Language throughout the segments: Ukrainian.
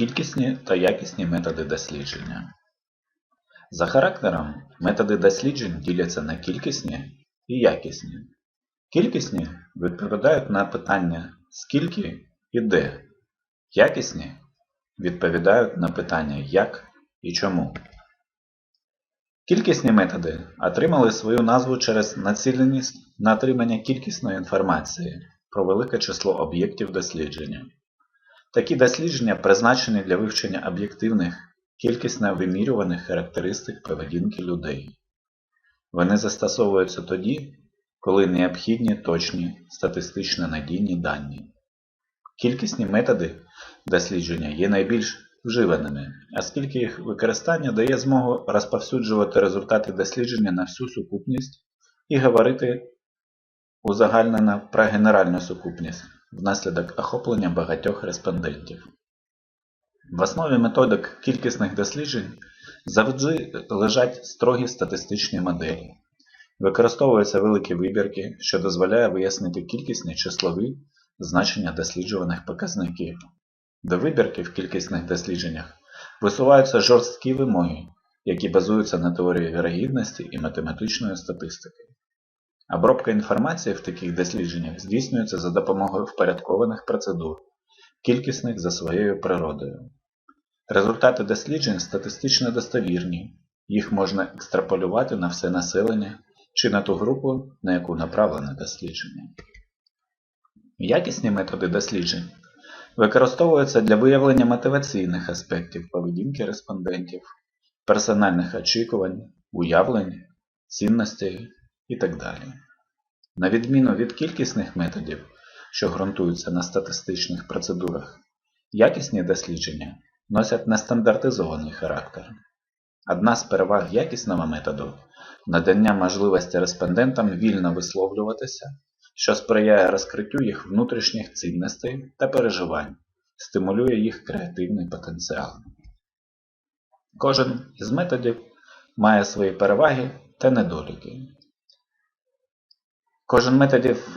Кількісні та якісні методи дослідження. За характером методи досліджень діляться на кількісні і якісні. Кількісні відповідають на питання скільки і де. Якісні відповідають на питання як і чому. Кількісні методи отримали свою назву через націленість на отримання кількісної інформації про велике число об'єктів дослідження. Такі дослідження призначені для вивчення об'єктивних, кількісно вимірюваних характеристик поведінки людей. Вони застосовуються тоді, коли необхідні точні статистично надійні дані. Кількісні методи дослідження є найбільш вживаними, оскільки їх використання дає змогу розповсюджувати результати дослідження на всю сукупність і говорити узагальнено про генеральну сукупність внаслідок охоплення багатьох респондентів. В основі методик кількісних досліджень завжди лежать строгі статистичні моделі. Використовуються великі вибірки, що дозволяє вияснити кількісні числові значення досліджуваних показників. До вибірки в кількісних дослідженнях висуваються жорсткі вимоги, які базуються на теорії вірогідності і математичної статистики. Обробка інформації в таких дослідженнях здійснюється за допомогою впорядкованих процедур, кількісних за своєю природою. Результати досліджень статистично достовірні, їх можна екстраполювати на все населення чи на ту групу, на яку направлене дослідження. Якісні методи досліджень використовуються для виявлення мотиваційних аспектів поведінки респондентів, персональних очікувань, уявлень, цінностей і так далі. На відміну від кількісних методів, що ґрунтуються на статистичних процедурах, якісні дослідження носять нестандартизований характер. Одна з переваг якісного методу надання можливості респондентам вільно висловлюватися, що сприяє розкриттю їх внутрішніх цінностей та переживань, стимулює їх креативний потенціал. Кожен із методів має свої переваги та недоліки. Кожен методів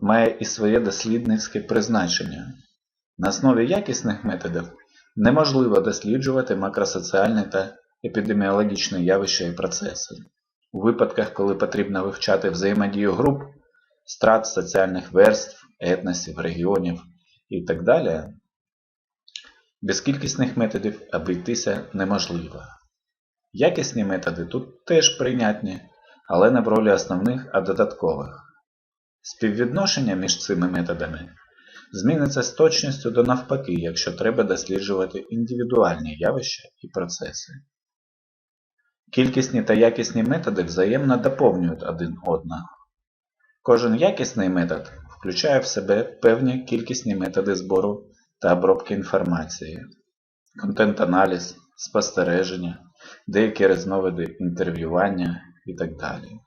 має і своє дослідницьке призначення. На основі якісних методів неможливо досліджувати макросоціальні та епідеміологічні явища і процеси. У випадках, коли потрібно вивчати взаємодію груп, страт соціальних верств, етносів, регіонів і так далі, без кількісних методів обійтися неможливо. Якісні методи тут теж прийнятні, але не в ролі основних, а додаткових. Співвідношення між цими методами зміниться з точністю до навпаки, якщо треба досліджувати індивідуальні явища і процеси. Кількісні та якісні методи взаємно доповнюють один одного. Кожен якісний метод включає в себе певні кількісні методи збору та обробки інформації, контент-аналіз, спостереження, деякі різновиди інтерв'ювання і так далі.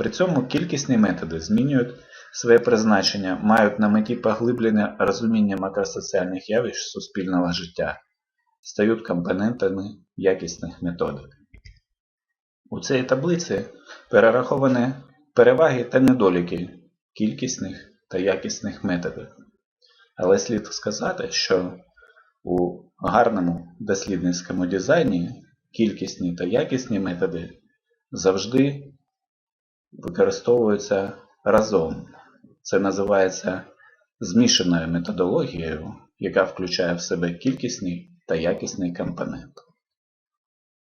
При цьому кількісні методи змінюють своє призначення, мають на меті поглиблення розуміння макросоціальних явищ суспільного життя, стають компонентами якісних методик. У цій таблиці перераховані переваги та недоліки кількісних та якісних методів. Але слід сказати, що у гарному дослідницькому дизайні кількісні та якісні методи завжди використовуються разом. Це називається змішаною методологією, яка включає в себе кількісний та якісний компонент.